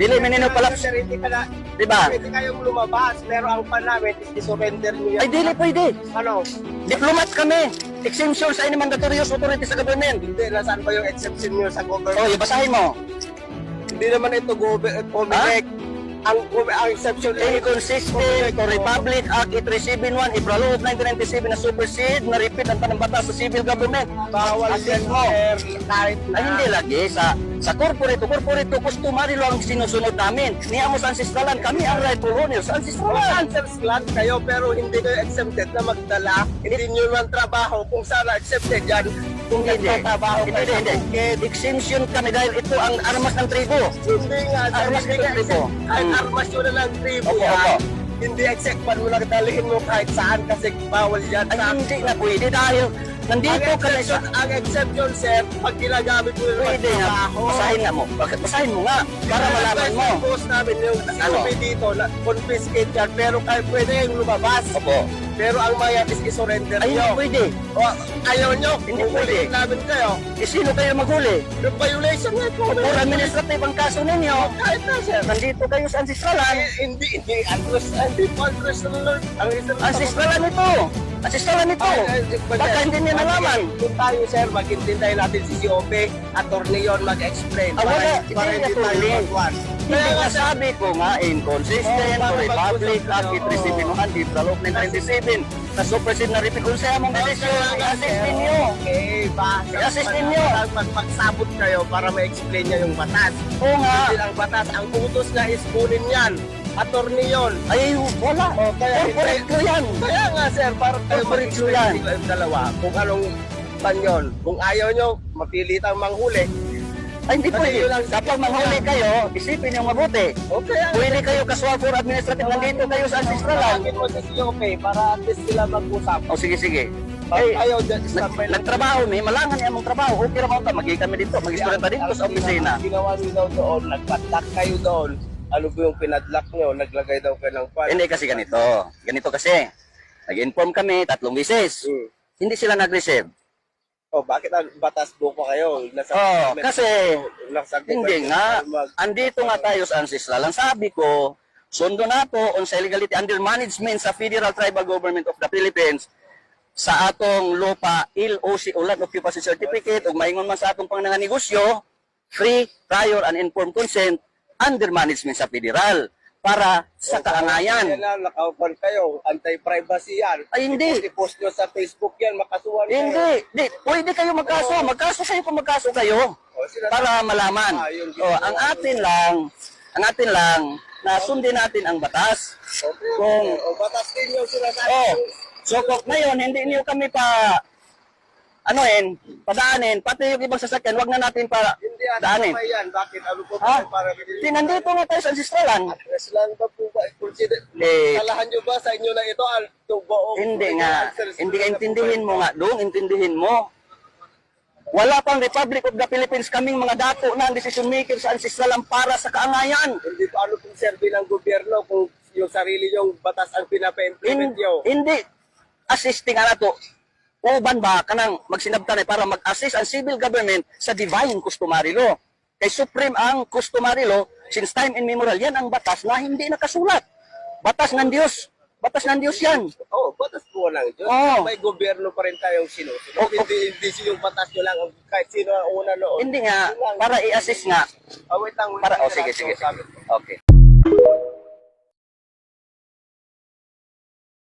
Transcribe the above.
Dili minino pala, Sir, hindi ka na, di ba? pwede kayong lumabas, pero ang pan namin is isurrender nyo yan. Ay dili pwede. Ano? Diplomat kami. Exemption sa any mandatorious authority sa government. Hindi, nasaan ba yung exception nyo sa government? Oh, basahin mo. Hindi naman ito government, Comelec. Ang, ang exception Inconsistent to Republic Act 831 April of 1997 na supersede na repeat ang panambata sa civil government. bawal yan, mo. Ay hindi lagi sa sa corporate, corporate customary law ang sinusunod namin. Niya mo sa ancestralan, kami ang rightful owners sa ancestralan. Land kayo pero hindi kayo exempted na magdala. Hindi nyo man trabaho kung sana accepted yan. Kung Hindi, nagtatrabaho Hindi, kayo hindi, hindi. Exemption kami dahil ito ang armas ng trigo. Hindi nga. Armas ng tribo. sir. Kahit Hmm. armas yun na lang tribo Opo, yan. opo. Hindi execpan mo lang dalhin mo kahit saan kasi bawal yan. Ay hindi na pwede dahil nandito ka na sa... ang exception, sir, pag ginagamit mo na Pwede nga. Basahin nga mo. Bakit? Basahin mo nga. Para malaman mo. Ang post namin yung Ano? ano? dito, na confiscate yan, pero kahit pwede yung lumabas. Opo. Pero ang maya is isurrender Ay hindi nyo. pwede. O, ayaw nyo, Hindi pwede. namin kayo. Eh, sino kayo maghuli? Yung violation nga po. For administrative ang kaso ninyo. Kahit na, sir. Nandito kayo sa ancestralan. Eh, Hindi, hindi, address, hindi po address. Ang isa Ancestralan ito. Ancestralan ito. Baka hindi niya nalaman. Kung tayo, sir, mag-intintay natin si COP, attorney yun, mag-explain. Ah, wala. Para, Hindi para hindi tayo. Hindi Kaya nga, sabi ko nga, inconsistent bakit Republic Act kayo? 831 di Pralog 1997 na supersede na repeat. Kung sa'yo mong desisyon, i-assist ninyo. Okay, ba? I-assist ninyo. Mag- Magsabot kayo para ma-explain niya yung batas. Oo nga. Hindi ang batas. Ang utos niya is kunin yan. Attorney yun. Ay, wala. O, kaya Corporate ko yan. Kaya nga, sir, para kayo Corporate mag-explain yan. sa kayong dalawa kung anong pan yun. Kung ayaw nyo, mapilitang manghuli. Ay, hindi Kasi pwede. yun lang- Kapag manghuli kayo, isipin yung mabuti. O kaya, Pwede kayo kasuha for administrative. Nandito kayo sa ancestralan. Tawagin mo si COP para at least sila mag-usap. O sige, sige. Pag Ay, ayaw, dyan, nag, standby lang. nagtrabaho mi, malangan niya mong trabaho. Okay ra ta magi kami dito, mag-istorya dito sa opisina. Ang ginawa nyo daw doon, nagpatak kayo doon. Ano ba yung pinadlock nyo? Naglagay daw kayo ng pan. Hindi kasi ganito. Ganito kasi. Nag-inform kami tatlong beses. Hmm. Hindi sila nag-receive. Oh, bakit ang batas buko kayo? Nasa Oh, kasi nasa hindi nga. Mag- Andito nga tayo sa ancestral. Ang sabi ko, sundo na to on sa illegality under management sa Federal Tribal Government of the Philippines sa atong lupa LOC o Land Occupancy Certificate ug maingon man sa atong pangnanga negosyo free, prior, and informed consent under management sa federal para sa kaangayan. Yan na, nakaupan kayo. Anti-privacy yan. Ay, hindi. I-post nyo sa Facebook yan, makasuhan kayo. Hindi, di, pwede kayo magkaso. Magkaso kayo kung magkaso kayo O, sila- para malaman. Ah, yun, O, ang atin lang, ang atin lang, na sundin natin ang batas. Okay. Kung- O, batas din yung sinasabi. Oh, so kung ngayon, hindi niyo kami pa, ano yun, padaanin, pati yung ibang sasakyan, wag na natin pa Hindi daanin. Ano yan? Bakit? Ano po ba para Di, nandito nga tayo sa ancestralan. Address lang ba po ba? Consider, Kalahan nyo ba sa inyo na ito? Al, buong Hindi nga, hindi ka intindihin mo nga doon, intindihin mo. Wala pang Republic of the Philippines kaming mga dato na ang decision maker sa ancestralan para sa kaangayan. Hindi pa ano pong serbi ng gobyerno kung yung sarili yung batas ang pinapa-implement In, nyo. hindi assisting ana to uban ba kanang magsinabtan eh para mag-assist ang civil government sa divine customary law kay supreme ang customary law since time immemorial yan ang batas na hindi nakasulat batas ng Diyos batas ng Diyos yan Oo, oh, batas po lang yun. Oo. May gobyerno pa rin tayong sinusunod. Oh, oh. Hindi, hindi yung batas nyo lang ang kahit sino ang una noon. hindi nga para i-assist nga Ah, wait lang, para oh sige sige okay